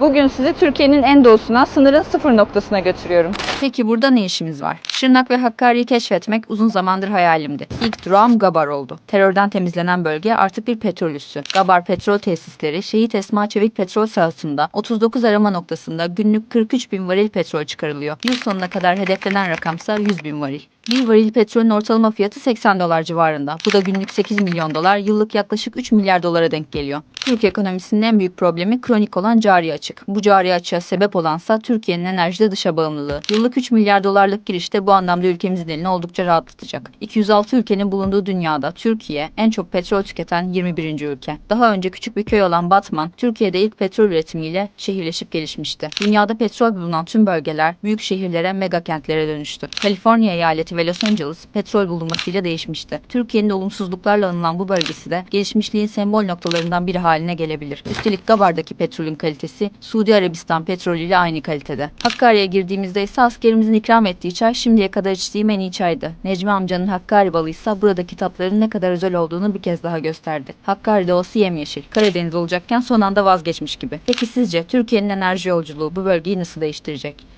Bugün sizi Türkiye'nin en doğusuna, sınırın sıfır noktasına götürüyorum. Peki burada ne işimiz var? Şırnak ve Hakkari'yi keşfetmek uzun zamandır hayalimdi. İlk durağım Gabar oldu. Terörden temizlenen bölge artık bir petrol üssü. Gabar petrol tesisleri Şehit Esma Çevik petrol sahasında 39 arama noktasında günlük 43 bin varil petrol çıkarılıyor. Yıl sonuna kadar hedeflenen rakamsa 100 bin varil. Bir varil petrolün ortalama fiyatı 80 dolar civarında. Bu da günlük 8 milyon dolar, yıllık yaklaşık 3 milyar dolara denk geliyor. Türk ekonomisinin en büyük problemi kronik olan cari açık. Bu cari açığa sebep olansa Türkiye'nin enerjide dışa bağımlılığı. Yıllık 3 milyar dolarlık girişte bu anlamda ülkemizin elini oldukça rahatlatacak. 206 ülkenin bulunduğu dünyada Türkiye en çok petrol tüketen 21. ülke. Daha önce küçük bir köy olan Batman, Türkiye'de ilk petrol üretimiyle şehirleşip gelişmişti. Dünyada petrol bulunan tüm bölgeler büyük şehirlere, mega kentlere dönüştü. Kaliforniya eyaleti ve Los Angeles petrol bulunmasıyla değişmişti. Türkiye'nin olumsuzluklarla anılan bu bölgesi de gelişmişliğin sembol noktalarından biri haline gelebilir. Üstelik Gabar'daki petrolün kalitesi Suudi Arabistan petrolüyle aynı kalitede. Hakkari'ye girdiğimizde ise askerimizin ikram ettiği çay şimdiye kadar içtiğim en iyi çaydı. Necmi amcanın Hakkari balı ise burada kitapların ne kadar özel olduğunu bir kez daha gösterdi. Hakkari doğası yemyeşil. Karadeniz olacakken son anda vazgeçmiş gibi. Peki sizce Türkiye'nin enerji yolculuğu bu bölgeyi nasıl değiştirecek?